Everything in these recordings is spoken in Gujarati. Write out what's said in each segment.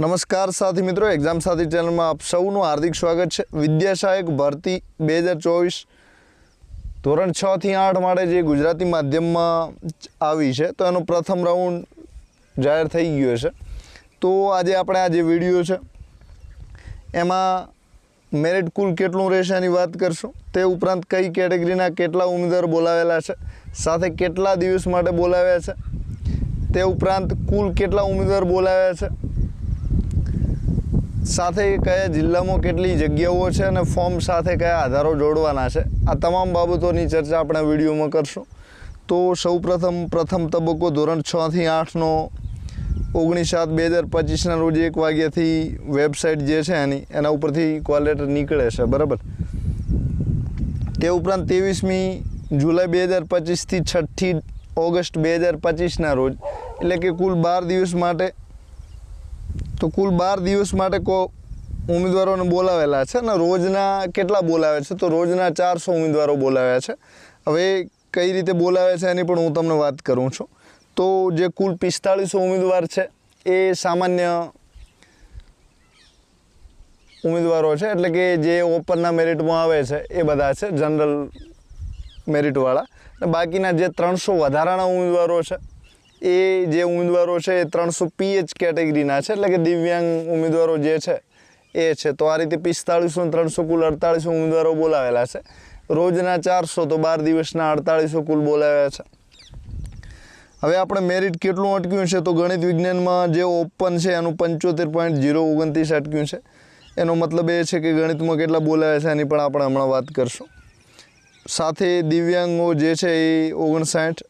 નમસ્કાર સાથી મિત્રો એક્ઝામ સાથી ચેનલમાં આપ સૌનું હાર્દિક સ્વાગત છે. વિદ્યા ભરતી બે હજાર ચોવીસ ધોરણ છ થી આઠ માટે જે ગુજરાતી માધ્યમમાં આવી છે, તો એનો પ્રથમ રાઉન્ડ જાહેર થઈ ગયો છે તો આજે આપણે આ જે વીડિયો છે, એમાં મેરિટ કુલ કેટલું રહેશે એની વાત કરશું. તે ઉપરાંત કઈ કેટેગરીના કેટલા ઉમેદવાર બોલાવેલા છે, સાથે કેટલા દિવસ માટે બોલાવ્યા છે, તે ઉપરાંત કુલ કેટલા ઉમેદવાર બોલાવ્યા છે સાથે કયા જિલ્લામાં કેટલી જગ્યાઓ છે અને ફોર્મ સાથે કયા આધારો જોડવાના છે? આ તમામ બાબતોની ચર્ચા આપણે વિડીયોમાં કરશું. તો સૌપ્રથમ, પ્રથમ તબક્કો ધોરણ છ થી આઠનો, ઓગણીસ સાત બે હજાર પચીસના રોજ એક વાગ્યાથી વેબસાઇટ જે છે એની, એના ઉપરથી કોલ લેટર નીકળે છે, બરાબર? તે ઉપરાંત ત્રેવીસમી જુલાઈ બે હજાર પચીસથી છઠ્ઠી ઓગસ્ટ બે હજાર પચીસના રોજ, એટલે કે કુલ બાર દિવસ માટે તો કુલ બાર દિવસ માટે કો ઉમેદવારોને બોલાવેલા છે અને રોજના કેટલા બોલાવે છે? તો રોજના ચારસો ઉમેદવારો બોલાવ્યા છે. હવે કઈ રીતે બોલાવે છે એની પણ હું તમને વાત કરું છું. તો જે કુલ પિસ્તાળીસો ઉમેદવાર છે, એ સામાન્ય ઉમેદવારો છે. એટલે કે જે ઓપનના મેરિટમાં આવે છે, એ બધા છે, જનરલ મેરિટવાળા. અને બાકીના જે ત્રણસો વધારાના ઉમેદવારો છે એ જે ઉમેદવારો છે એ ત્રણસો પીએચ કેટેગરીના છે, એટલે કે દિવ્યાંગ ઉમેદવારો જે છે એ છે. તો આ રીતે પિસ્તાળીસો ત્રણસો કુલ અડતાળીસો ઉમેદવારો બોલાવેલા છે. રોજના ચારસો તો બાર દિવસના અડતાળીસો કુલ બોલાવ્યા છે. હવે આપણે મેરિટ કેટલું અટક્યું છે તો ગણિત વિજ્ઞાનમાં જે ઓપન છે એનું પંચોતેર પોઈન્ટ જીરો ઓગણત્રીસ અટક્યું છે. એનો મતલબ એ છે કે ગણિતમાં કેટલા બોલાવ્યા છે એની પણ આપણે હમણાં વાત કરશું. સાથે દિવ્યાંગો જે છે એ ઓગણસાઠ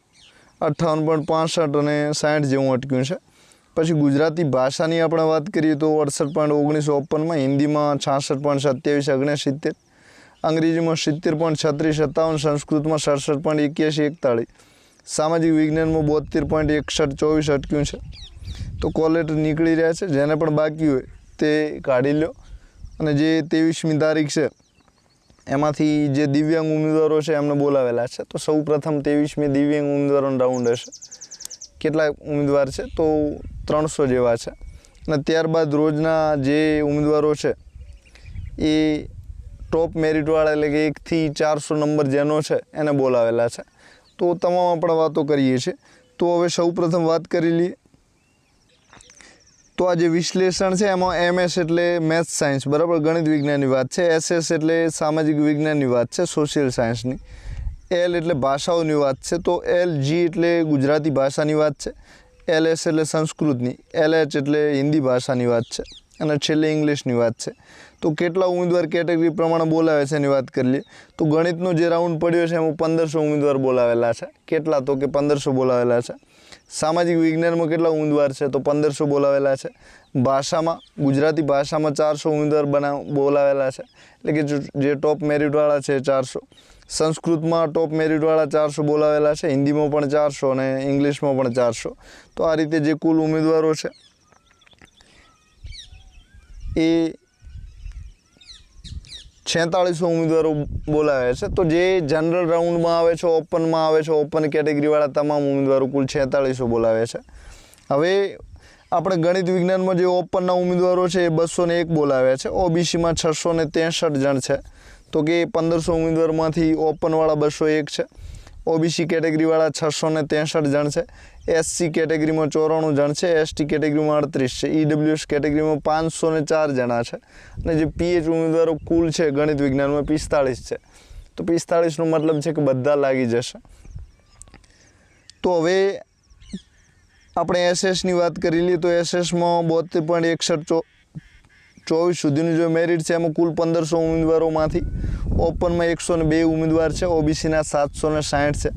અઠ્ઠાવન પોઈન્ટ પાસઠ અને સાઠ જેવું અટક્યું છે. પછી ગુજરાતી ભાષાની આપણે વાત કરીએ તો અડસઠ પોઈન્ટ ઓગણીસો ઓપનમાં હિન્દીમાં છાસઠ પોઈન્ટ સત્યાવીસ, ઓગણસિત્તેર, અંગ્રેજીમાં સિત્તેર પોઈન્ટ છત્રીસ, સત્તાવન સંસ્કૃતમાં સડસઠ પોઈન્ટ એક્યાસી, એકતાળીસ, સામાજિક વિજ્ઞાનમાં બોતેર પોઈન્ટ એકસઠ, ચોવીસ અટક્યું છે. તો કોલ નીકળી રહ્યા છે. જેને પણ બાકી હોય તે કાઢી લો. અને જે ત્રેવીસમી તારીખ છે એમાંથી જે દિવ્યાંગ ઉમેદવારો છે એમને બોલાવેલા છે. તો સૌ પ્રથમ ત્રેવીસમી દિવ્યાંગ ઉમેદવારોનો રાઉન્ડ હશે. કેટલા ઉમેદવાર છે? તો ત્રણસો જેવા છે. અને ત્યારબાદ રોજના જે ઉમેદવારો છે, એ ટોપ મેરિટવાળા એટલે કે એકથી ચારસો નંબર જેનો છે, એને બોલાવેલા છે. તો તમામ આપણે વાતો કરીએ છીએ. તો હવે સૌ પ્રથમ વાત કરી લઈએ. તો આ જે વિશ્લેષણ છે, એમાં એમએસ એટલે મેથ્સ સાયન્સ બરાબર? ગણિત વિજ્ઞાનની વાત છે. એસએસ એટલે સામાજિક વિજ્ઞાનની વાત છે સોશિયલ સાયન્સની એલ એટલે ભાષાઓની વાત છે, તો એલ જી એટલે ગુજરાતી ભાષાની વાત છે. એલ એસ એટલે સંસ્કૃતની. એલ એચ એટલે હિન્દી ભાષાની વાત છે. અને છેલ્લે ઇંગ્લિશની વાત છે. તો કેટલા ઉમેદવાર કેટેગરી પ્રમાણે બોલાવે છે એની વાત કરી લઈએ. તો ગણિતનો જે રાઉન્ડ પડ્યો છે, એમાં પંદરસો ઉમેદવાર બોલાવેલા છે. કેટલા તો કે પંદરસો બોલાવેલા છે. સામાજિક વિજ્ઞાનમાં કેટલા ઉમેદવાર છે તો પંદરસો બોલાવેલા છે. ભાષામાં, ગુજરાતી ભાષામાં ચારસો ઉમેદવાર બનાવ બોલાવેલા છે. એટલે કે જે ટોપ મેરિટવાળા છે ચારસો. સંસ્કૃતમાં ટોપ મેરિટવાળા ચારસો બોલાવેલા છે, હિન્દીમાં પણ ચારસો અને ઇંગ્લિશમાં પણ ચારસો. તો આ રીતે જે કુલ ઉમેદવારો છે, એ છેતાળીસો ઉમેદવારો બોલાવ્યા છે. તો જે જનરલ રાઉન્ડમાં આવે છે ઓપનમાં આવે છે ઓપન કેટેગરીવાળા તમામ ઉમેદવારો કુલ છેતાળીસો બોલાવે છે. હવે આપણે ગણિત વિજ્ઞાનમાં જે ઓપનના ઉમેદવારો છે, એ બસો એક બોલાવ્યા છે. ઓબીસીમાં છસો ને ત્રેસઠ જણ છે. તો કે પંદરસો ઉમેદવારમાંથી ઓપનવાળા બસો એક છે. ઓબીસી કેટેગરીવાળા છસો ને ત્રેસઠ જણ છે. એસસી કેટેગરીમાં ચોરાણું જણ છે એસટી કેટેગરીમાં અડત્રીસ છે ઈડબ્લ્યુએસ કેટેગરીમાં પાંચસો ને ચાર જણા છે અને જે પીએચ ઉમેદવારો કુલ છે, ગણિત વિજ્ઞાનમાં પિસ્તાળીસ છે. તો પિસ્તાળીસનો મતલબ છે કે બધા લાગી જશે. તો હવે આપણે એસએસની વાત કરી લઈએ તો એસએસમાં બોતેર પોઈન્ટ એકસઠ ચોવીસ સુધીનું જે મેરિટ છે, એમાં કુલ પંદરસો ઉમેદવારોમાંથી ઓપનમાં એકસો ને બે ઉમેદવાર છે ઓબીસીના સાતસો ને સાઠ છે.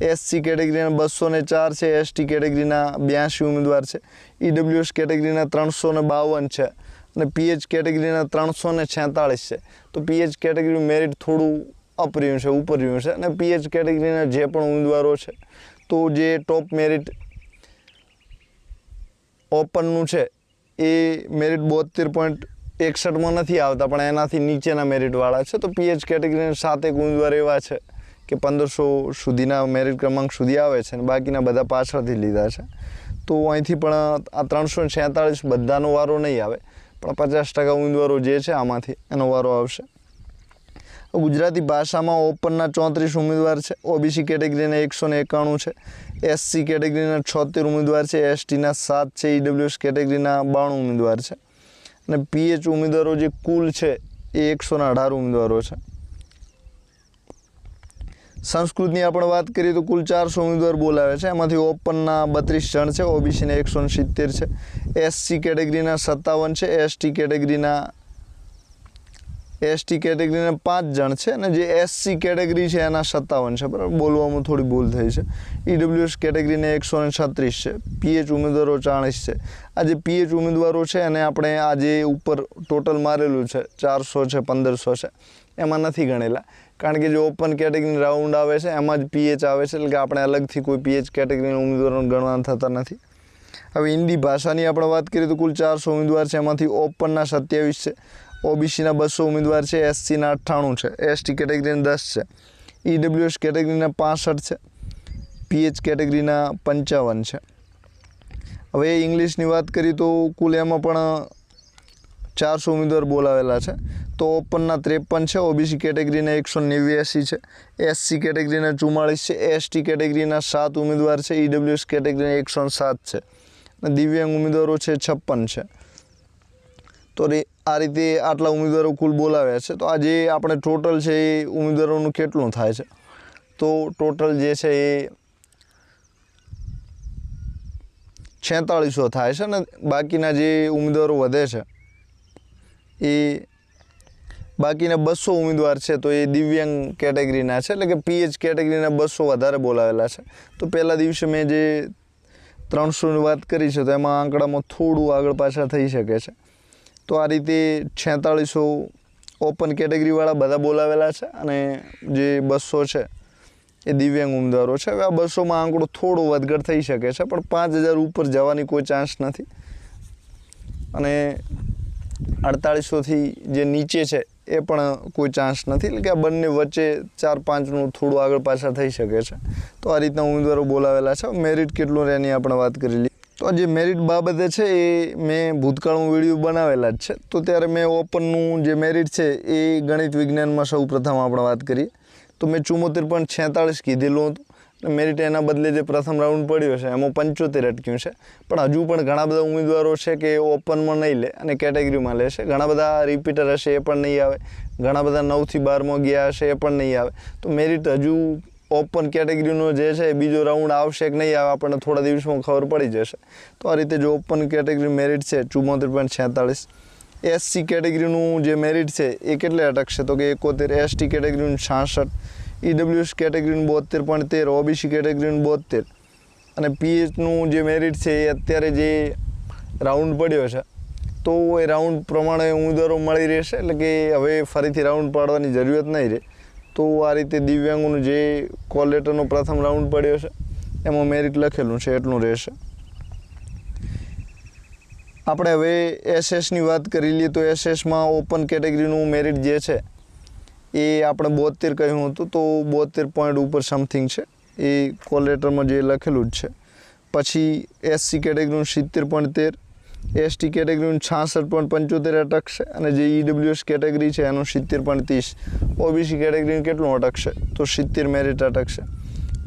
એસસી કેટેગરીના બસો ને ચાર છે એસટી કેટેગરીના બ્યાસી ઉમેદવાર છે. ઈડબ્લ્યુએસ કેટેગરીના ત્રણસો ને બાવન છે અને પીએચ કેટેગરીના ત્રણસો ને છેતાળીસ છે. તો પીએચ કેટેગરીનું મેરિટ થોડું અપ છે, ઉપર છે અને પીએચ કેટેગરીના જે પણ ઉમેદવારો છે, તો જે ટોપ મેરિટ ઓપનનું છે, એ મેરિટ બોતેર પોઈન્ટ એકસઠમાં નથી આવતા, પણ એનાથી નીચેના મેરિટવાળા છે. તો પીએચ કેટેગરીના સાત એક ઉમેદવાર એવા છે. કે પંદરસો સુધીના મેરિટ ક્રમાંક સુધી આવે છે અને બાકીના બધા પાછળથી લીધા છે. તો અહીંથી પણ આ ત્રણસો છેતાળીસ બધાનો વારો નહીં આવે. પણ પચાસ ટકા ઉમેદવારો જે છે આમાંથી એનો વારો આવશે. ગુજરાતી ભાષામાં ઓપનના ચોત્રીસ ઉમેદવાર છે. ઓબીસી કેટેગરીના એકસો ને એકાણું છે. એસસી કેટેગરીના છોતેર ઉમેદવાર છે. એસટીના સાત છે. ઈડબ્લ્યુએસ કેટેગરીના બાણું ઉમેદવાર છે. અને પીએચ ઉમેદવારો જે કુલ છે એ એકસો ને અઢાર ઉમેદવારો છે. સંસ્કૃતની આપણે વાત કરીએ તો કુલ ચારસો ઉમેદવાર બોલાવે છે. એમાંથી ઓપનના બત્રીસ જણ છે, ઓબીસીના એકસો સિત્તેર છે. એસસી કેટેગરીના સત્તાવન છે, એસટી કેટેગરીના એસટી કેટેગરીના પાંચ જણ છે અને જે એસસી કેટેગરી છે એના સત્તાવન છે. બરાબર? બોલવામાં થોડી ભૂલ થઈ છે. ઈડબ્લ્યુએસ કેટેગરીને એકસો છત્રીસ છે. પીએચ ઉમેદવારો ચાળીસ છે. આ જે પીએચ ઉમેદવારો છે એને આપણે આજે ઉપર ટોટલ મારેલું છે, ચારસો છે, પંદરસો છે. એમાં નથી ગણેલા. કારણ કે જે ઓપન કેટેગરી રાઉન્ડ આવે છે, એમાં જ પીએચ આવે છે, એટલે કે આપણે અલગથી કોઈ પીએચ કેટેગરીના ઉમેદવારોને ગણવાના થતા નથી. હવે હિન્દી ભાષાની આપણે વાત કરીએ તો કુલ ચારસો ઉમેદવાર છે, એમાંથી ઓપનના સત્યાવીસ છે ઓબીસીના બસો ઉમેદવાર છે એસસીના અઠ્ઠાણું છે એસટી કેટેગરીના દસ છે ઈડબ્લ્યુએસ કેટેગરીના પાસઠ છે પીએચ કેટેગરીના પંચાવન છે. હવે ઇંગ્લિશની વાત કરીએ તો કુલ એમાં પણ ચારસો ઉમેદવાર બોલાવેલા છે. તો ઓપનના ત્રેપન છે, ઓબીસી કેટેગરીના એકસો નેવ્યાસી છે, એસસી કેટેગરીના ચુમ્માળીસ છે, એસટી કેટેગરીના સાત ઉમેદવાર છે, ઈડબ્લ્યુએસ કેટેગરીના એકસો સાત છે, અને દિવ્યાંગ ઉમેદવારો છે છપ્પન છે. તો આ રીતે આટલા ઉમેદવારો કુલ બોલાવ્યા છે. તો આ જે આપણે ટોટલ છે એ ઉમેદવારોનું કેટલું થાય છે? તો ટોટલ જે છે એ છેતાળીસો થાય છે ને બાકીના જે ઉમેદવારો વધે છે એ બાકીના બસો ઉમેદવાર છે, તો એ દિવ્યાંગ કેટેગરીના છે, એટલે કે પીએચ કેટેગરીના બસો વધારે બોલાવેલા છે. તો પહેલા દિવસે મેં જે ત્રણસોની વાત કરી છે, તો એમાં આંકડામાં થોડું આગળ પાછળ થઈ શકે છે. તો આ રીતે છેતાળીસો ઓપન કેટેગરીવાળા બધા બોલાવેલા છે, અને જે બસો છે, એ દિવ્યાંગ ઉમેદવારો છે. હવે આ બસોમાં આંકડો થોડો વધઘટ થઈ શકે છે, પણ પાંચ હજાર ઉપર જવાની કોઈ ચાન્સ નથી. અને અડતાળીસોથી જે નીચે છે એ પણ કોઈ ચાન્સ નથી. એટલે કે આ બંને વચ્ચે ચાર પાંચનું થોડું આગળ પાછળ થઈ શકે છે. તો આ રીતના ઉમેદવારો બોલાવેલા છે. મેરિટ કેટલું રહે એની આપણે વાત કરી લઈએ. તો જે મેરિટ બાબતે છે એ મેં ભૂતકાળમાં વીડિયો બનાવેલા જ છે. તો ત્યારે મેં ઓપનનું જે મેરિટ છે એ ગણિત વિજ્ઞાનમાં સૌ પ્રથમ આપણે વાત કરીએ. તો મેં ચુમ્મોતેર પોઈન્ટ છેતાળીસ કીધેલું હતું. મેરિટ એના બદલે જે પ્રથમ રાઉન્ડ પડ્યો છે, એમાં પંચોતેર અટક્યું છે. પણ હજુ પણ ઘણા બધા ઉમેદવારો છે કે ઓપનમાં નહીં લે અને કેટેગરીમાં લે છે. ઘણા બધા રિપીટર હશે એ પણ નહીં આવે. ઘણા બધા નવથી બારમાં ગયા હશે એ પણ નહીં આવે. તો મેરિટ હજુ ઓપન કેટેગરીનો જે છે એ બીજો રાઉન્ડ આવશે કે નહીં આવે આપણને થોડા દિવસમાં ખબર પડી જશે. તો આ રીતે જો ઓપન કેટેગરી મેરિટ છે ચુમ્મોતેર પોઈન્ટ છેતાળીસ. એસસી કેટેગરીનું જે મેરિટ છે, એ કેટલે અટકશે? તો કે એકોતેર. એસટી કેટેગરીનું છાસઠ. ઈડબ્લ્યુએસ કેટેગરીનું બોતેર પોઈન્ટ તેર, ઓબીસી કેટેગરીનું બોતેર અને પીએચનું જે મેરિટ છે એ અત્યારે જે રાઉન્ડ પડ્યો છે, તો એ રાઉન્ડ પ્રમાણે ઉમેદવારો મળી રહેશે. એટલે કે હવે ફરીથી રાઉન્ડ પાડવાની જરૂરિયાત નહીં રહે. તો આ રીતે દિવ્યાંગોનું જે કોલ લેટરનો પ્રથમ રાઉન્ડ પડ્યો છે, એમાં મેરિટ લખેલું છે, એટલું રહેશે. આપણે હવે એસએસની વાત કરી લઈએ તો એસએસમાં ઓપન કેટેગરીનું મેરિટ જે છે એ આપણે બોતેર કહ્યું હતું, તો બોતેર પોઈન્ટ ઉપર સમથિંગ છે. એ કોલ લેટરમાં જે લખેલું જ છે. પછી એસસી કેટેગરીનું સિત્તેર પોઈન્ટ તેર એસટી કેટેગરીનું છાસઠ પોઈન્ટ પંચોતેર અટકશે અને જે ઈડબ્લ્યુએસ કેટેગરી છે એનું સિત્તેર પોઈન્ટ ત્રીસ. ઓબીસી કેટેગરીનું કેટલું અટકશે તો સિત્તેર મેરિટ અટકશે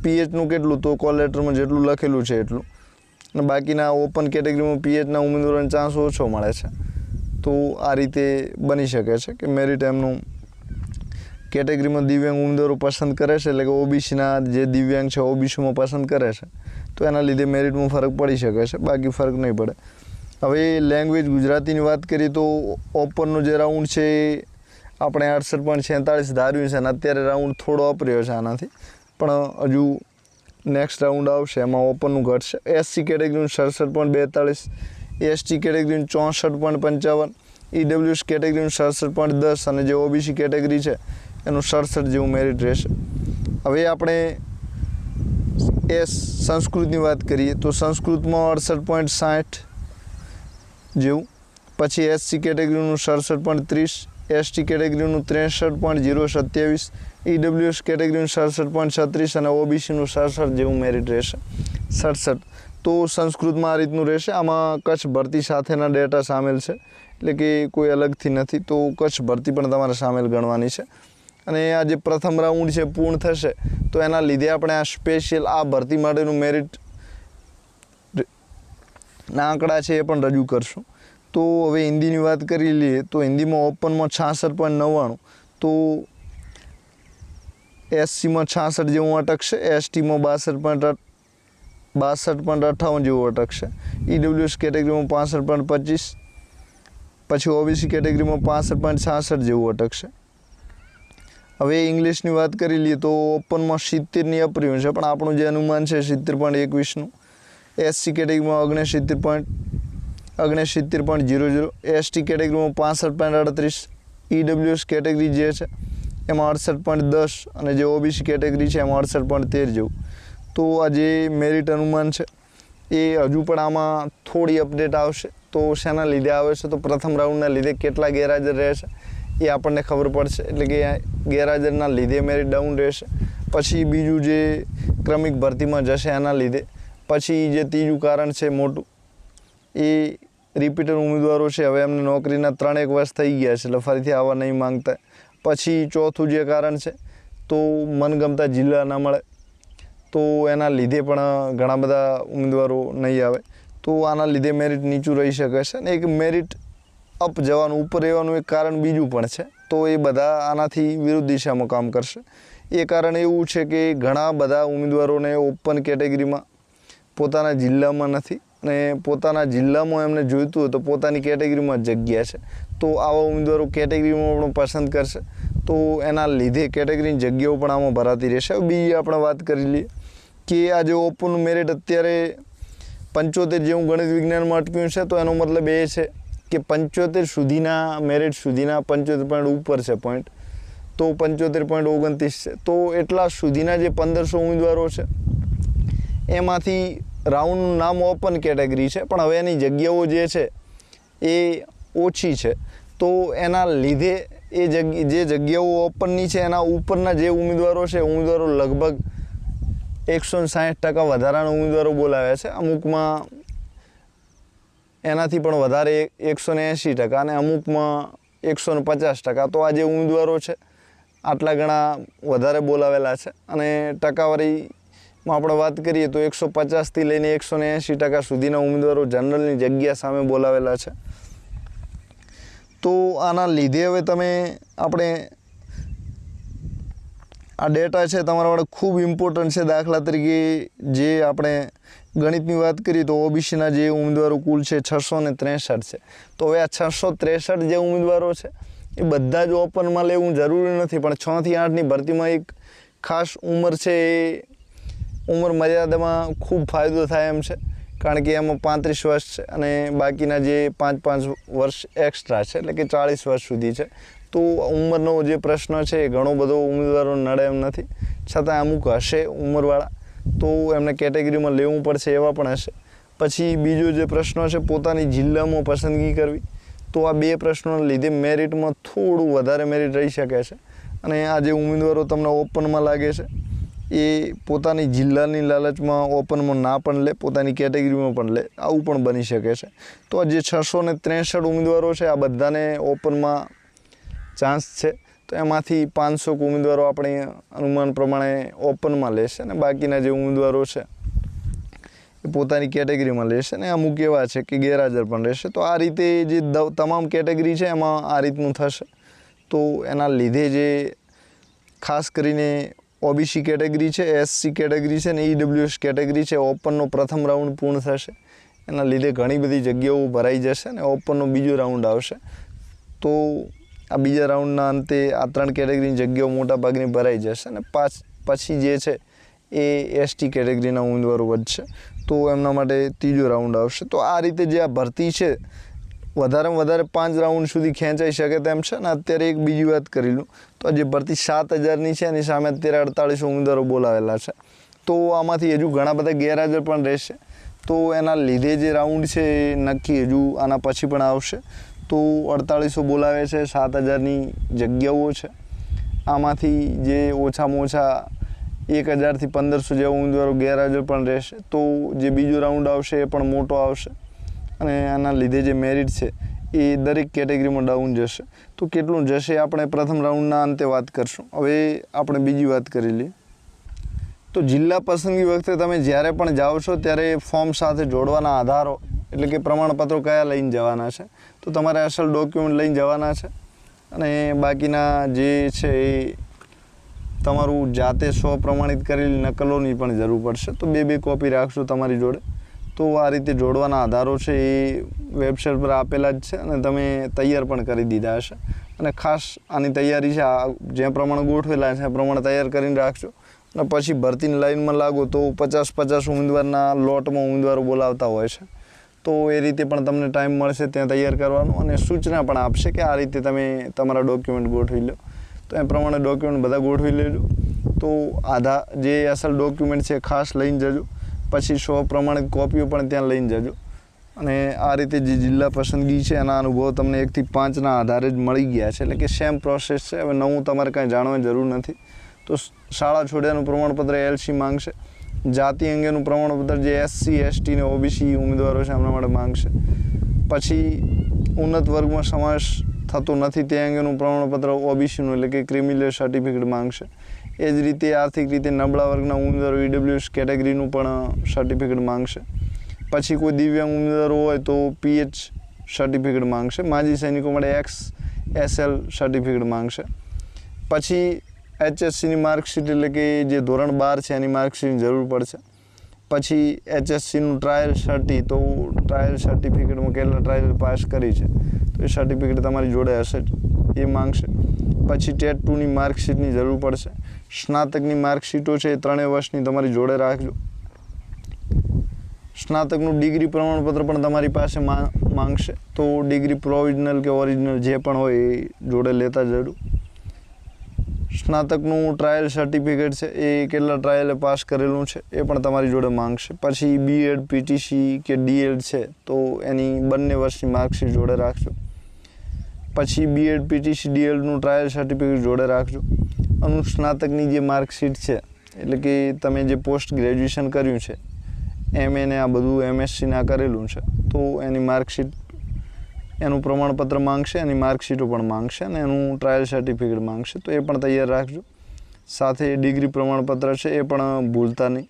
પીએચનું કેટલું? તો કોલ લેટરમાં જેટલું લખેલું છે એટલું. અને બાકીના ઓપન કેટેગરીમાં પીએચના ઉમેદવારોને ચાન્સ ઓછો મળે છે. તો આ રીતે બની શકે છે કે મેરિટ એમનું કેટેગરીમાં દિવ્યાંગ ઉમેદવારો પસંદ કરે છે, એટલે કે ઓબીસીના જે દિવ્યાંગ છે, ઓબીસીમાં પસંદ કરે છે. તો એના લીધે મેરિટમાં ફરક પડી શકે છે, બાકી ફરક નહીં પડે. હવે લેંગ્વેજ ગુજરાતીની વાત કરીએ તો ઓપનનો જે રાઉન્ડ છે એ આપણે અડસઠ પોઈન્ટ છેતાળીસ ધાર્યું છે, અને અત્યારે રાઉન્ડ થોડો અપ રહ્યો છે આનાથી. પણ હજુ નેક્સ્ટ રાઉન્ડ આવશે, એમાં ઓપનનું ઘટશે. એસસી કેટેગરીનું સડસઠ પોઈન્ટ બેતાળીસ એસટી કેટેગરીનું ચોસઠ પોઈન્ટ પંચાવન ઈડબ્લ્યુએસ કેટેગરીનું સડસઠ પોઈન્ટ દસ, અને જે ઓબીસી કેટેગરી છે એનું સડસઠ જેવું મેરિટ રહેશે. હવે આપણે એ સંસ્કૃતની વાત કરીએ તો સંસ્કૃતમાં અડસઠ પોઈન્ટ સાઠ જેવું, પછી એસસી કેટેગરીનું સડસઠ પોઈન્ટ ત્રીસ એસટી કેટેગરીનું ત્રેસઠ પોઈન્ટ જીરો સત્યાવીસ ઈડબ્લ્યુએસ કેટેગરીનું સડસઠ પોઈન્ટ છત્રીસ અને ઓબીસીનું સડસઠ જેવું મેરિટ રહેશે. સડસઠ. તો સંસ્કૃતમાં આ રીતનું રહેશે. આમાં કચ્છ ભરતી સાથેના ડેટા સામેલ છે. એટલે કે કોઈ અલગથી નથી. તો કચ્છ ભરતી પણ તમારે સામેલ ગણવાની છે. અને આ જે પ્રથમ રાઉન્ડ છે, પૂર્ણ થશે. તો એના લીધે આપણે આ સ્પેશિયલ આ ભરતી માટેનું મેરિટ ના આંકડા છે એ પણ રજૂ કરશું. તો હવે હિન્દીની વાત કરી લઈએ, તો હિન્દીમાં ઓપનમાં છાસઠ પોઈન્ટ નવ્વાણું. તો એસસીમાં છાસઠ જેવું અટકશે એસટીમાં બાસઠ પોઈન્ટ બાસઠ પોઈન્ટ અઠાવન જેવું અટકશે. ઈડબ્લ્યુએસ કેટેગરીમાં પાસઠ પોઈન્ટ પચીસ, પછી ઓબીસી કેટેગરીમાં પાસઠ પોઈન્ટ છાસઠ જેવું અટકશે. હવે ઇંગ્લિશની વાત કરી લઈએ તો ઓપનમાં સિત્તેરની અપ્રિયું છે, પણ આપણું જે અનુમાન છે સિત્તેર પોઈન્ટ એકવીસનું, એસસી કેટેગરીમાં ઓગણસિત્તેર પોઈન્ટ ઓગણસિત્તેર પોઈન્ટ જીરો જીરો એસટી કેટેગરીમાં પાસઠ પોઈન્ટ અડત્રીસ ઈડબ્લ્યુએસ કેટેગરી જે છે એમાં અડસઠ પોઈન્ટ દસ અને જે ઓબીસી કેટેગરી છે એમાં અડસઠ પોઈન્ટ તેર જેવું. તો આ જે મેરિટ અનુમાન છે એ હજુ પણ આમાં થોડી અપડેટ આવશે. તો શેના લીધે આવે છે? તો પ્રથમ રાઉન્ડના લીધે કેટલા ગેરહાજર રહેશે એ આપણને ખબર પડશે. એટલે કે ગેરહાજરના લીધે મેરિટ ડાઉન રહેશે. પછી બીજું જે ક્રમિક ભરતીમાં જશે એના લીધે. પછી જે ત્રીજું કારણ છે મોટું, એ રિપીટર ઉમેદવારો છે. હવે એમને નોકરીના ત્રણેક વર્ષ થઈ ગયા છે, એટલે ફરીથી આવવા નહીં માંગતા. પછી ચોથું જે કારણ છે, તો મનગમતા જિલ્લા ના મળે. તો એના લીધે પણ ઘણા બધા ઉમેદવારો નહીં આવે. તો આના લીધે મેરિટ નીચું રહી શકે છે. અને એક મેરિટ અપ જવાનું, ઉપર રહેવાનું એક કારણ બીજું પણ છે. તો એ બધા આનાથી વિરુદ્ધ દિશામાં કામ કરશે. એ કારણ એવું છે કે ઘણા બધા ઉમેદવારોને ઓપન કેટેગરીમાં પોતાના જિલ્લામાં નથી અને પોતાના જિલ્લામાં એમને જોઈતું હોય તો પોતાની કેટેગરીમાં જગ્યા છે. તો આવા ઉમેદવારો કેટેગરીમાં પણ પસંદ કરશે. તો એના લીધે કેટેગરીની જગ્યાઓ પણ આમાં ભરાતી રહેશે. બીજી આપણે વાત કરી લઈએ કે આ જે ઓપન મેરિટ અત્યારે પંચોતેર જેવું ગણિત વિજ્ઞાનમાં અટક્યું છે, તો એનો મતલબ એ છે કે પંચોતેર સુધીના મેરિટ સુધીના પંચોતેર પોઈન્ટ ઉપર છે પોઈન્ટ તો પંચોતેર પોઈન્ટ ઓગણત્રીસ છે. તો એટલા સુધીના જે પંદરસો ઉમેદવારો છે, એમાંથી રાઉન્ડનું નામ ઓપન કેટેગરી છે, પણ હવે એની જગ્યાઓ જે છે એ ઓછી છે. તો એના લીધે એ જગ્યા જે જગ્યાઓ ઓપનની છે, એના ઉપરના જે ઉમેદવારો છે, ઉમેદવારો લગભગ એકસો સાઠ ટકા વધારાના ઉમેદવારો બોલાવ્યા છે. અમુકમાં એનાથી પણ વધારે એકસો ને એંશી ટકા અને અમુકમાં એકસો ને પચાસ ટકા. તો આ જે ઉમેદવારો છે, આટલા ઘણા વધારે બોલાવેલા છે. અને ટકાવારીમાં આપણે વાત કરીએ તો એકસો પચાસથી લઈને એકસો ને એંશી ટકા સુધીના ઉમેદવારો જનરલની જગ્યા સામે બોલાવેલા છે. તો આના લીધે હવે તમે આપણે આ ડેટા છે તમારા માટે ખૂબ ઇમ્પોર્ટન્ટ છે. દાખલા તરીકે જે આપણે ગણિતની વાત કરીએ તો ઓબીસીના જે ઉમેદવારો કુલ છે છસો ને ત્રેસઠ છે. તો હવે આ છસો ત્રેસઠ જે ઉમેદવારો છે, એ બધા જ ઓપનમાં લેવું જરૂરી નથી. પણ છથી આઠની ભરતીમાં એક ખાસ ઉંમર છે એ ઉંમર મર્યાદામાં ખૂબ ફાયદો થાય એમ છે. કારણ કે એમાં પાંત્રીસ વર્ષ છે અને બાકીના જે પાંચ પાંચ વર્ષ એક્સ્ટ્રા છે, એટલે કે ચાળીસ વર્ષ સુધી છે. તો ઉંમરનો જે પ્રશ્ન છે એ ઘણો બધો ઉમેદવારો નડે એમ નથી. છતાં અમુક હશે ઉંમરવાળા, તો એમને કેટેગરીમાં લેવું પડશે એવા પણ હશે. પછી બીજો જે પ્રશ્ન છે પોતાની જિલ્લામાં પસંદગી કરવી, તો આ બે પ્રશ્નોને લીધે મેરિટમાં થોડું વધારે મેરિટ રહી શકે છે. અને આ જે ઉમેદવારો તમને ઓપનમાં લાગે છે, એ પોતાની જિલ્લાની લાલચમાં ઓપનમાં ના પણ લે, પોતાની કેટેગરીમાં પણ લે, આવું પણ બની શકે છે. તો આ જે છસો ને ત્રેસઠ ઉમેદવારો છે, આ બધાને ઓપનમાં ચાન્સ છે. તો એમાંથી પાંચસો ઉમેદવારો આપણે અનુમાન પ્રમાણે ઓપનમાં લેશે અને બાકીના જે ઉમેદવારો છે, એ પોતાની કેટેગરીમાં લેશે ને અમુક એવા છે કે ગેરહાજર પણ રહેશે. તો આ રીતે જે તમામ કેટેગરી છે એમાં આ રીતનું થશે. તો એના લીધે જે ખાસ કરીને ઓબીસી કેટેગરી છે, એસસી કેટેગરી છે ને ઈડબ્લ્યુએસ કેટેગરી છે, ઓપનનો પ્રથમ રાઉન્ડ પૂર્ણ થશે. એના લીધે ઘણી બધી જગ્યાઓ ભરાઈ જશે ને ઓપનનો બીજો રાઉન્ડ આવશે. તો આ બીજા રાઉન્ડના અંતે આ ત્રણ કેટેગરીની જગ્યાઓ મોટાભાગની ભરાઈ જશે અને પાછ, પછી જે છે એ એસટી કેટેગરીના ઉમેદવારો વધશે. તો એમના માટે ત્રીજો રાઉન્ડ આવશે. તો આ રીતે જે આ ભરતી છે, વધારેમાં વધારે પાંચ રાઉન્ડ સુધી ખેંચાઈ શકે તેમ છે ને અત્યારે એક બીજી વાત કરી લઉં. તો જે ભરતી સાત હજારની છે એની સામે અત્યારે અડતાળીસો ઉમેદવારો બોલાવેલા છે. તો આમાંથી હજુ ઘણા બધા ગેરહાજર પણ રહેશે. તો એના લીધે જે રાઉન્ડ છે એ નક્કી હજુ આના પછી પણ આવશે. તો અડતાળીસો બોલાવે છે, સાત હજારની જગ્યાઓ છે. આમાંથી જે ઓછામાં ઓછા એક હજારથી પંદરસો જેવા ઉમેદવારો ગેરહાજર પણ રહેશે, તો જે બીજો રાઉન્ડ આવશે એ પણ મોટો આવશે. અને આના લીધે જે મેરિટ છે એ દરેક કેટેગરીમાં ડાઉન જશે. તો કેટલું જશે આપણે પ્રથમ રાઉન્ડના અંતે વાત કરશું. હવે આપણે બીજી વાત કરી લઈએ. તો જિલ્લા પસંદગી વખતે તમે જ્યારે પણ જાઓ છો ત્યારે ફોર્મ સાથે જોડવાના આધારો એટલે કે પ્રમાણપત્રો કયા લઈને જવાના છે? તો તમારે અસલ ડોક્યુમેન્ટ લઈને જવાના છે. અને બાકીના જે છે એ તમારું જાતે સ્વ પ્રમાણિત કરેલી નકલોની પણ જરૂર પડશે. તો બે બે કોપી રાખશો તમારી જોડે. તો આ રીતે જોડવાના આધારો છે એ વેબસાઇટ પર આપેલા જ છે અને તમે તૈયાર પણ કરી દીધા હશે. અને ખાસ આની તૈયારી છે, આ જે પ્રમાણે ગોઠવેલા છે એ પ્રમાણે તૈયાર કરીને રાખજો. અને પછી ભરતીની લાઈનમાં લાગો તો પચાસ પચાસ ઉમેદવારના લોટમાં ઉમેદવારો બોલાવતા હોય છે. તો એ રીતે પણ તમને ટાઈમ મળશે ત્યાં તૈયાર કરવાનું અને સૂચના પણ આપશે કે આ રીતે તમે તમારા ડોક્યુમેન્ટ ગોઠવી લો. તો એ પ્રમાણે ડોક્યુમેન્ટ બધા ગોઠવી લેજો. તો આધા જે અસલ ડોક્યુમેન્ટ છે ખાસ લઈને જજો. પછી સો પ્રમાણે કોપીઓ પણ ત્યાં લઈને જજો. અને આ રીતે જે જિલ્લા પસંદગી છે એના અનુભવ તમને એકથી પાંચના આધારે જ મળી ગયા છે. એટલે કે સેમ પ્રોસેસ છે. હવે નવું તમારે કાંઈ જાણવાની જરૂર નથી. તો શાળા છોડ્યાનું પ્રમાણપત્ર એલસી માંગશે. જાતિ અંગેનું પ્રમાણપત્ર જે એસસી એસટી ને ઓબીસી ઉમેદવારો છે એમના માટે માંગશે પછી ઉન્નત વર્ગમાં સમાવેશ થતો નથી તે અંગેનું પ્રમાણપત્ર ઓબીસીનું એટલે કે ક્રિમિનલ સર્ટિફિકેટ માંગશે એ જ રીતે આર્થિક રીતે નબળા વર્ગના ઉમેદવારો ઈડબ્લ્યુએસ કેટેગરીનું પણ સર્ટિફિકેટ માંગશે પછી કોઈ દિવ્યાંગ ઉમેદવારો હોય તો પીએચ સર્ટિફિકેટ માંગશે માજી સૈનિકો માટે એક્સ એસએલ સર્ટિફિકેટ માંગશે પછી એચએસસીની માર્કશીટ એટલે કે જે ધોરણ બાર છે એની માર્કશીટની જરૂર પડશે. પછી એચએસસીનું ટ્રાયલ સર્ટી તો ટ્રાયલ સર્ટિફિકેટમાં કેટલા ટ્રાયલ પાસ કરી છે, તો એ સર્ટિફિકેટ તમારી જોડે હશે એ માંગશે. પછી ટેટ ટુની માર્કશીટની જરૂર પડશે. સ્નાતકની માર્કશીટો છે એ ત્રણેય વર્ષની તમારી જોડે રાખજો. સ્નાતકનું ડિગ્રી પ્રમાણપત્ર પણ તમારી પાસે માંગશે. તો ડિગ્રી પ્રોવિઝનલ કે ઓરિજિનલ જે પણ હોય એ જોડે લેતા જજો. સ્નાતકનું ટ્રાયલ સર્ટિફિકેટ છે, એ કેટલા ટ્રાયલે પાસ કરેલું છે, એ પણ તમારી જોડે માંગશે પછી બીએડ પીટીસી કે ડીએડ છે, તો એની બંને વર્ષની માર્કશીટ જોડે રાખજો. પછી બીએડ પીટીસી ડીએડનું ટ્રાયલ સર્ટિફિકેટ જોડે રાખજો. અનુસ્નાતકની જે માર્કશીટ છે, એટલે કે તમે જે પોસ્ટ ગ્રેજ્યુએશન કર્યું છે, એમ એને આ બધું એમએસસીના કરેલું છે, તો એની માર્કશીટ એનું પ્રમાણપત્ર માંગશે, એની માર્કશીટો પણ માંગશે અને એનું ટ્રાયલ સર્ટિફિકેટ માંગશે. તો એ પણ તૈયાર રાખજો. સાથે ડિગ્રી પ્રમાણપત્ર છે, એ પણ ભૂલતા નહીં.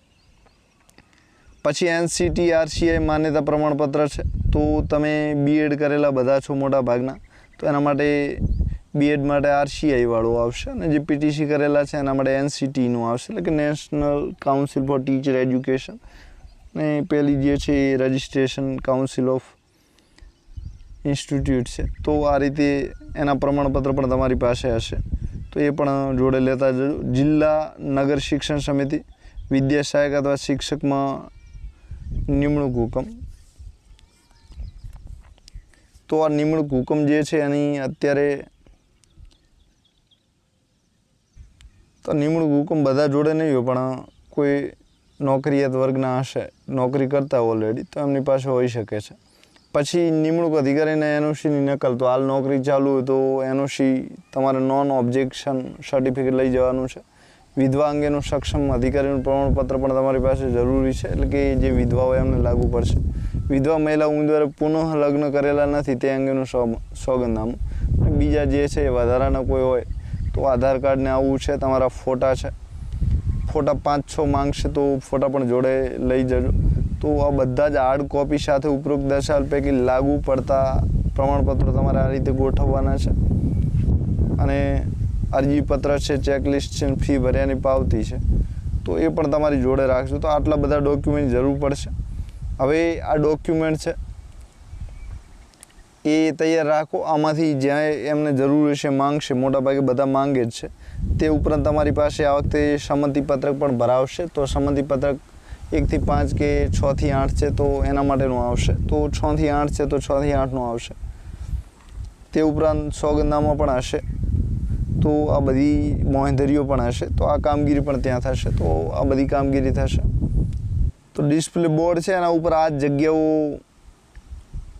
પછી એનસીટી આરસીઆઈ માન્યતા પ્રમાણપત્ર છે. તો તમે બીએડ કરેલા બધા છો મોટા ભાગના, તો એના માટે બીએડ માટે આરસીઆઈવાળો આવશે અને જે પીટીસી કરેલા છે, એના માટે એનસીટીનું આવશે. એટલે કે national council for teacher education ને પેલી જે છે એ રજિસ્ટ્રેશન કાઉન્સિલ ઓફ ઇન્સ્ટિટ્યૂટ છે. તો આ રીતે એના પ્રમાણપત્ર પણ તમારી પાસે હશે. તો એ પણ જોડે લેતા જજો જિલ્લા નગર શિક્ષણ સમિતિ, વિદ્યા સહાયક અથવા શિક્ષકમાં નિમણૂક હુકમ. તો આ નિમણૂક હુકમ જે છે એની અત્યારે તો નિમણૂક હુકમ બધા જોડે નહીં હોય, પણ કોઈ નોકરિયાત વર્ગના હશે, નોકરી કરતા ઓલરેડી તો એમની પાસે હોઈ શકે છે. પછી નિમણૂક અધિકારીને એનઓસીની નકલ, તો હાલ નોકરી ચાલુ હોય તો એનઓસી તમારે નોન ઓબ્જેક્શન સર્ટિફિકેટ લઈ જવાનું છે. વિધવા અંગેનું સક્ષમ અધિકારીનું પ્રમાણપત્ર પણ તમારી પાસે જરૂરી છે, એટલે કે જે વિધવા હોય એમને લાગુ પડશે. વિધવા મહિલા ઉમેદવારે પુનઃ લગ્ન કરેલા નથી તે અંગેનું સોગંદનામું. બીજા જે છે એ વધારાના કોઈ હોય, તો આધાર કાર્ડને આવું છે, તમારા ફોટા છે. ફોટા પાંચ છ માંગશે તો ફોટા પણ જોડે લઈ જજો. તો આ બધા જ હાર્ડ કોપી સાથે ઉપરોક્ત દર્શાવેલ પૈકી લાગુ પડતા પ્રમાણપત્રો તમારે આ રીતે ગોઠવવાના છે. અને અરજીપત્ર છે ચેકલિસ્ટ છે ફી ભર્યાની પાવતી છે. તો એ પણ તમારી જોડે રાખજો. તો આટલા બધા ડોક્યુમેન્ટ જરૂર પડશે. હવે આ ડોક્યુમેન્ટ છે, એ તૈયાર રાખો. આમાંથી જ્યાં એમને જરૂર હશે, માંગશે, મોટાભાગે બધા માંગે જ છે. તે ઉપરાંત તમારી પાસે આ વખતે સંમતિપત્રક પણ ભરાવશે. તો સંમતિપત્રક એકથી પાંચ કે છથી આઠ છે તો એના માટેનું આવશે. તો છથી આઠ છે તો છથી આઠનું આવશે. તે ઉપરાંત સોગંદામાં પણ હશે. તો આ બધી મોંહેધરીઓ પણ હશે. તો આ કામગીરી પણ ત્યાં થશે. તો આ બધી કામગીરી થશે. તો ડિસ્પ્લે બોર્ડ છે એના ઉપર આ જ જગ્યાઓ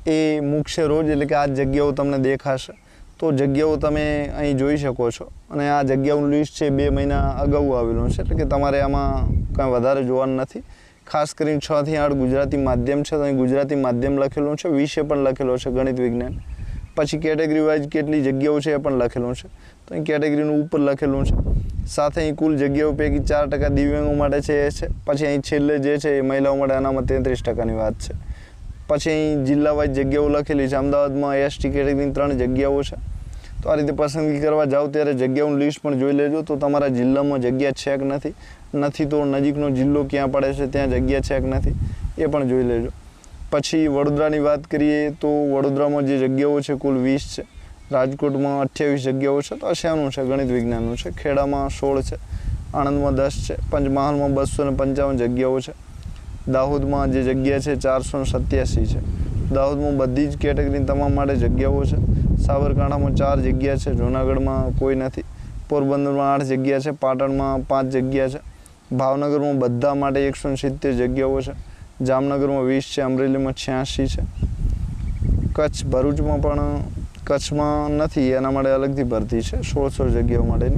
એ મૂકશે રોજ, એટલે કે આ જગ્યાઓ તમને દેખાશે. તો જગ્યાઓ તમે અહીં જોઈ શકો છો. અને આ જગ્યાઓનું લિસ્ટ છે બે મહિના અગાઉ આવેલું છે. એટલે કે તમારે આમાં કાંઈ વધારે જોવાનું નથી. ખાસ કરીને છથી આઠ ગુજરાતી માધ્યમ છે. તો અહીં ગુજરાતી માધ્યમ લખેલું છે. વિષય પણ લખેલો છે ગણિત વિજ્ઞાન. પછી કેટેગરી વાઇઝ કેટલી જગ્યાઓ છે એ પણ લખેલું છે. તો અહીં કેટેગરીનું ઉપર લખેલું છે. સાથે અહીં કુલ જગ્યાઓ પૈકી ચાર ટકા દિવ્યાંગો માટે છે એ છે. પછી અહીં છેલ્લે જે છે એ મહિલાઓ માટે અનામત તેત્રીસ ટકાની વાત છે. પછી જિલ્લા વાઇઝ જગ્યાઓ લખેલી છે. અમદાવાદમાં એસટી કેટેગરીની ત્રણ જગ્યાઓ છે. તો આ રીતે પસંદગી કરવા જાઓ ત્યારે જગ્યાઓનું લિસ્ટ પણ જોઈ લેજો. તો તમારા જિલ્લામાં જગ્યા છે કે નથી? નથી તો નજીકનો જિલ્લો ક્યાં પડે છે? ત્યાં જગ્યા છે કે નથી? એ પણ જોઈ લેજો. પછી વડોદરાની વાત કરીએ તો વડોદરામાં જે જગ્યાઓ છે, કુલ વીસ છે. રાજકોટમાં અઠ્યાવીસ જગ્યાઓ છે. તો આ છે, ગણિત વિજ્ઞાનનું છે. ખેડામાં સોળ છે. આણંદમાં દસ છે. પંચમહાલમાં બસો ને પંચાવન જગ્યાઓ છે. દાહોદમાં જે જગ્યા છે ચારસો સત્યાસી છે. દાહોદમાં બધી જ કેટેગરીની તમામ માટે જગ્યાઓ છે. સાબરકાંઠામાં ચાર જગ્યા છે, જૂનાગઢમાં કોઈ નથી. પોરબંદરમાં આઠ જગ્યા છે, પાટણમાં પાંચ જગ્યા છે. ભાવનગરમાં બધા માટે એકસો સિત્તેર જગ્યાઓ છે. જામનગરમાં વીસ છે, અમરેલીમાં છ્યાસી છે. કચ્છ ભરૂચમાં પણ કચ્છમાં નથી, એના માટે અલગથી ભરતી છે, સોળસો જગ્યાઓ માટેની.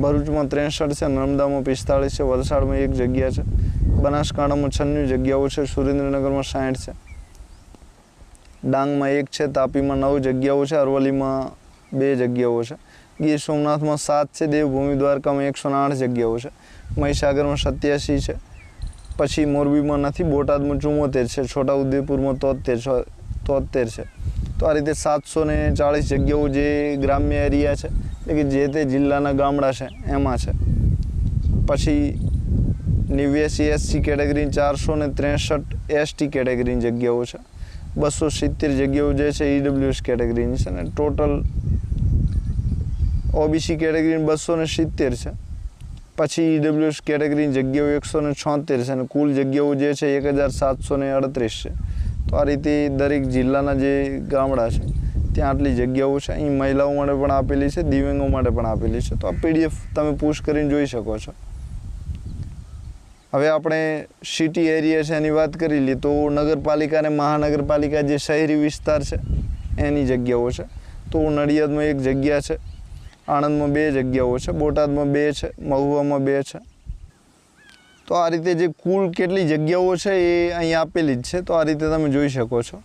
ભરૂચમાં ત્રેસઠ છે, નર્મદામાં પિસ્તાળીસ છે, વલસાડમાં એક જગ્યા છે. બનાસકાંઠામાં છન્નું જગ્યાઓ છે, સુરેન્દ્રનગરમાં સાઠ છે. ડાંગમાં એક છે, તાપીમાં નવ જગ્યાઓ છે, અરવલ્લીમાં બે જગ્યાઓ છે. ગીર સોમનાથમાં સાત છે, દેવભૂમિ દ્વારકામાં એકસો આઠ જગ્યાઓ છે. મહીસાગરમાં સત્યાસી છે. પછી મોરબીમાં નથી, બોટાદમાં ચુમ્મોતેર છે, છોટાઉદેપુરમાં તોતેર તોતેર છે. તો આ રીતે સાતસો ને ચાળીસ જગ્યાઓ જે ગ્રામ્ય એરિયા છે, એટલે કે જે તે જિલ્લાના ગામડા છે, એમાં છે. પછી નેવ્યાસી એસસી કેટેગરીની ચારસો ને ત્રેસઠ એસટી કેટેગરીની જગ્યાઓ છે. બસો સિત્તેર જગ્યાઓ જે છે ઈડબ્લ્યુએસ કેટેગરીની છે ને ટોટલ ઓબીસી કેટેગરીની બસો ને સિત્તેર છે. પછી ઈડબ્લ્યુએસ કેટેગરીની જગ્યાઓ એકસો ને છોતેર છે અને કુલ જગ્યાઓ જે છે એક હજાર સાતસો ને અડત્રીસ છે. તો આ રીતે દરેક જિલ્લાના જે ગામડા છે, ત્યાં આટલી જગ્યાઓ છે. અહીં મહિલાઓ માટે પણ આપેલી છે, દિવ્યાંગો માટે પણ આપેલી છે. તો આ પીડીએફ તમે પુશ કરીને જોઈ શકો છો. હવે આપણે સિટી એરિયા છે એની વાત કરી લઈએ તો નગરપાલિકા અને મહાનગરપાલિકા જે શહેરી વિસ્તાર છે, એની જગ્યાઓ છે. તો નડિયાદમાં એક જગ્યા છે, આણંદમાં બે જગ્યાઓ છે, બોટાદમાં બે છે, મહુવામાં બે છે. તો આ રીતે જે કુલ કેટલી જગ્યાઓ છે એ અહીં આપેલી જ છે, તો આ રીતે તમે જોઈ શકો છો.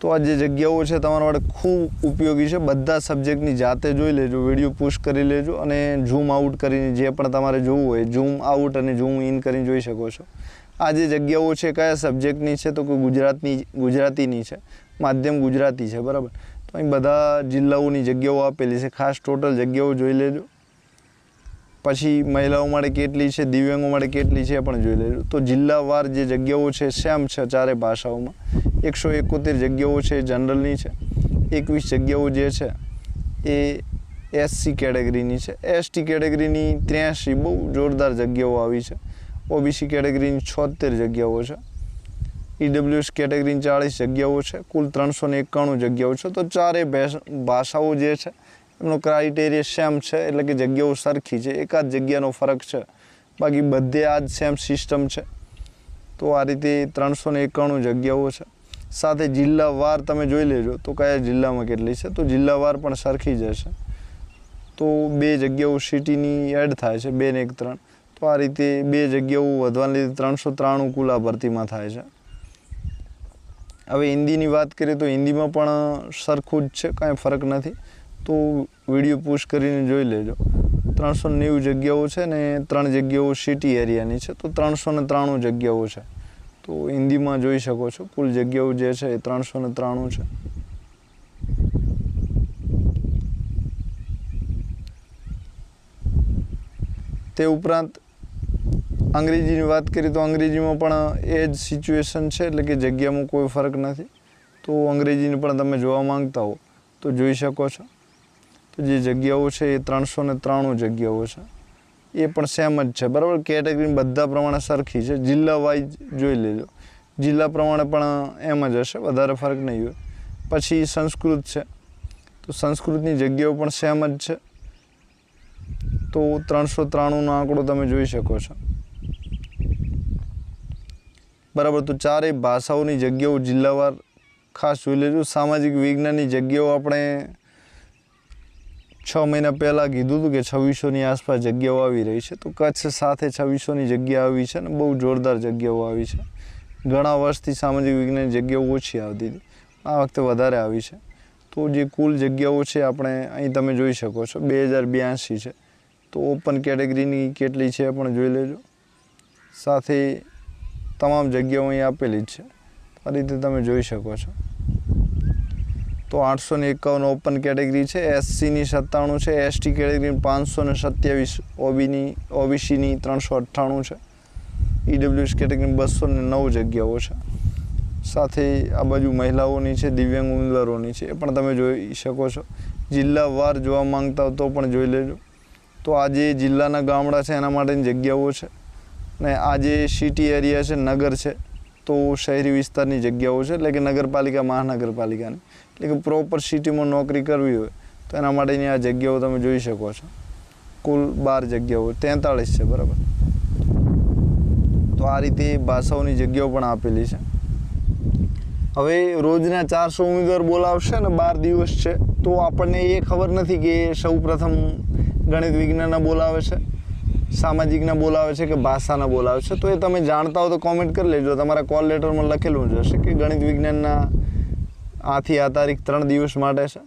તો આ જે જગ્યાઓ છે તમારા માટે ખૂબ ઉપયોગી છે. બધા સબ્જેક્ટની જાતે જોઈ લેજો વીડિયો પુશ કરી લેજો અને ઝૂમ આઉટ કરીને જે પણ તમારે જોવું હોય ઝૂમ આઉટ અને ઝૂમ ઇન કરીને જોઈ શકો છો. આ જે જગ્યાઓ છે, કયા સબ્જેક્ટની છે તો કોઈ ગુજરાતની, ગુજરાતીની છે. માધ્યમ ગુજરાતી છે, બરાબર? તો અહીં બધા જિલ્લાઓની જગ્યાઓ આપેલી છે. ખાસ ટોટલ જગ્યાઓ જોઈ લેજો. પછી મહિલાઓ માટે કેટલી છે, દિવ્યાંગો માટે કેટલી છે એ પણ જોઈ લેજો તો જિલ્લાવાર જે જગ્યાઓ છે, સેમ છે ચારે ભાષાઓમાં. એકસો એકોતેર જગ્યાઓ છે જનરલની છે. એકવીસ જગ્યાઓ જે છે એ એસસી કેટેગરીની છે. એસટી કેટેગરીની ત્ર્યાસી બહુ જોરદાર જગ્યાઓ આવી છે. ઓબીસી કેટેગરીની છોતેર જગ્યાઓ છે. ઈડબ્લ્યુએસ કેટેગરીની ચાળીસ જગ્યાઓ છે. કુલ ત્રણસો ને એકાણું જગ્યાઓ છે. તો ચારે ભાષ- ભાષાઓ જે છે એમનો ક્રાઇટેરિયા સેમ છે, એટલે કે જગ્યાઓ સરખી છે, એકાદ જગ્યાનો ફરક છે. બાકી બધે આ જ સેમ સિસ્ટમ છે. તો આ રીતે ત્રણસો ને એકાણું જગ્યાઓ છે. સાથે જિલ્લાવાર તમે જોઈ લેજો, તો કયા જિલ્લામાં કેટલી છે? તો જિલ્લાવાર પણ સરખી જ હશે. તો બે જગ્યાઓ સિટીની એડ થાય છે, બે ને એક ત્રણ. તો આ રીતે બે જગ્યાઓ વધવાને લીધે ત્રણસો ત્રાણું કુલ ભરતીમાં થાય છે. હવે હિન્દીની વાત કરીએ તો હિન્દીમાં પણ સરખું જ છે, કાંઈ ફરક નથી. તો વીડિયો પુશ કરીને જોઈ લેજો. ત્રણસો નેવું જગ્યાઓ છે ને ત્રણ જગ્યાઓ સિટી એરિયાની છે, તો ત્રણસો ને ત્રાણું જગ્યાઓ છે. તો હિન્દીમાં જોઈ શકો છો, કુલ જગ્યાઓ જે છે એ ત્રણસો ને ત્રાણું છે. તે ઉપરાંત અંગ્રેજીની વાત કરીએ તો અંગ્રેજીમાં પણ એ જ સિચ્યુએશન છે, એટલે કે જગ્યામાં કોઈ ફરક નથી. તો અંગ્રેજીને પણ તમે જોવા માંગતા હો, તો જોઈ શકો છો. જે જગ્યાઓ છે એ ત્રણસો ને ત્રાણું જગ્યાઓ છે. એ પણ સેમ જ છે. બરાબર? કેટેગરી બધા પ્રમાણે સરખી છે. જિલ્લા વાઇઝ જોઈ લેજો. જિલ્લા પ્રમાણે પણ એમ જ હશે. વધારે ફરક નહીં હોય. પછી સંસ્કૃત છે. તો સંસ્કૃતની જગ્યાઓ પણ સેમ જ છે. તો ત્રણસો ત્રાણુંનો આંકડો તમે જોઈ શકો છો. બરાબર? તો ચારેય ભાષાઓની જગ્યાઓ જિલ્લાવાર ખાસ જોઈ લેજો. સામાજિક વિજ્ઞાનની જગ્યાઓ આપણે છ મહિના પહેલાં કીધું હતું કે છવ્વીસોની આસપાસ જગ્યાઓ આવી રહી છે. તો કચ્છ સાથે છવ્વીસોની જગ્યા આવી છે અને બહુ જોરદાર જગ્યાઓ આવી છે. ઘણા વર્ષથી સામાજિક વિજ્ઞાન જગ્યાઓ ઓછી આવતી હતી. આ વખતે વધારે આવી છે. તો જે કુલ જગ્યાઓ છે આપણે અહીં તમે જોઈ શકો છો. બે હજાર બ્યાસી છે. તો ઓપન કેટેગરીની કેટલી છે પણ જોઈ લેજો. સાથે તમામ જગ્યાઓ અહીં આપેલી જ છે. આ રીતે તમે જોઈ શકો છો. તો આઠસો ને એકાવન ઓપન કેટેગરી છે એસસીની સત્તાણું છે એસટી કેટેગરી પાંચસો ને સત્યાવીસ ઓબીની ઓબીસીની ત્રણસો અઠ્ઠાણું છે. ઈડબ્લ્યુએસ કેટેગરી બસો ને નવ જગ્યાઓ છે. સાથે આ બાજુ મહિલાઓની છે, દિવ્યાંગ ઉમેદવારોની છે, એ પણ તમે જોઈ શકો છો. જિલ્લાવાર જોવા માંગતા હો તો પણ જોઈ લેજો. તો આ જે જિલ્લાના ગામડા છે, એના માટેની જગ્યાઓ છે. ને આ જે સિટી એરિયા છે, નગર છે, તો શહેરી વિસ્તારની જગ્યાઓ છે, એટલે કે નગરપાલિકા, મહાનગરપાલિકાની. એટલે કે પ્રોપર સિટીમાં નોકરી કરવી હોય, તો એના માટેની આ જગ્યાઓ તમે જોઈ શકો છો. કુલ બાર જગ્યાઓ તેતાળીસ છે, બરાબર. તો આ રીતે ભાષાઓની જગ્યાઓ પણ આપેલી છે. હવે રોજના ચારસો ઉમેદવાર બોલાવશે ને બાર દિવસ છે, તો આપણને એ ખબર નથી કે સૌ પ્રથમ ગણિત વિજ્ઞાનના બોલાવે છે, સામાજિકના બોલાવે છે કે ભાષાના બોલાવે છે. તો એ તમે જાણતા હો તો કોમેન્ટ કરી લેજો. તમારા કોલ લેટરમાં લખેલું જ હશે કે ગણિત વિજ્ઞાનના આથી આ તારીખ ત્રણ દિવસ માટે છે.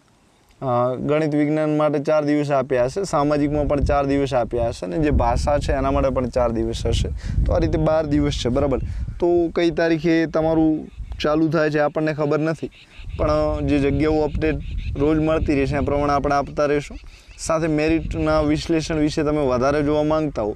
ગણિત વિજ્ઞાન માટે ચાર દિવસ આપ્યા હશે, સામાજિકમાં પણ ચાર દિવસ આપ્યા હશે અને જે ભાષા છે એના માટે પણ ચાર દિવસ હશે. તો આ રીતે બાર દિવસ છે, બરાબર. તો કઈ તારીખે તમારું ચાલુ થાય છે આપણને ખબર નથી. પણ જે જગ્યાઓ અપડેટ રોજ મળતી રહેશે એ પ્રમાણે આપણે આપતા રહીશું. સાથે મેરિટના વિશ્લેષણ વિશે તમે વધારે જોવા માંગતા હો,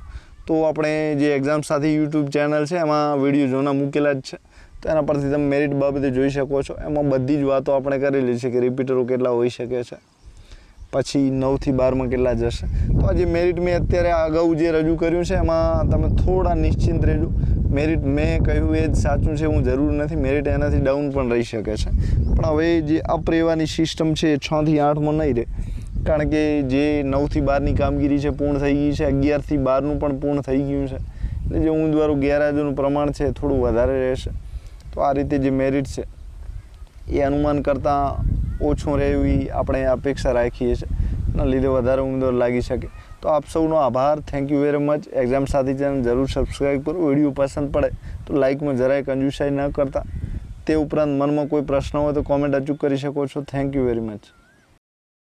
તો આપણે જે એક્ઝામ સાથે યુટ્યુબ ચેનલ છે એમાં વીડિયો જોના મૂકેલા જ છે. તો એના પરથી તમે મેરિટ બાબતે જોઈ શકો છો. એમાં બધી જ વાતો આપણે કરેલી છે કે રિપીટરો કેટલા હોઈ શકે છે. પછી નવથી બારમાં કેટલા જશે. તો આ જે મેરિટ મેં અત્યારે અગાઉ જે રજૂ કર્યું છે, એમાં તમે થોડા નિશ્ચિંત રહેજો. મેરિટ મેં કહ્યું એ જ સાચું છે, હું જરૂર નથી. મેરિટ એનાથી ડાઉન પણ રહી શકે છે. પણ હવે જે અપ સિસ્ટમ છે એ છથી આઠમાં નહીં રહે. કારણ કે જે નવથી બારની કામગીરી છે પૂર્ણ થઈ ગઈ છે. અગિયારથી બારનું પણ પૂર્ણ થઈ ગયું છે. એટલે જે ઉમેદવારો ગેરહાજરનું પ્રમાણ છે થોડું વધારે રહેશે. તો આ રીતે જે મેરિટ છે, એ અનુમાન કરતાં ઓછું રહે એવી આપણે અપેક્ષા રાખીએ છીએ. એના લીધે વધારે ઉમેદવાર લાગી શકે. તો આપ સૌનો આભાર. Thank you very much exam સાથી ચેનલ જરૂર સબસ્ક્રાઈબ કરો. વીડિયો પસંદ પડે તો લાઇકમાં જરાય કંજુસાઈ ન કરતા. તે ઉપરાંત મનમાં કોઈ પ્રશ્ન હોય તો કોમેન્ટ અચૂક કરી શકો છો. Thank you very much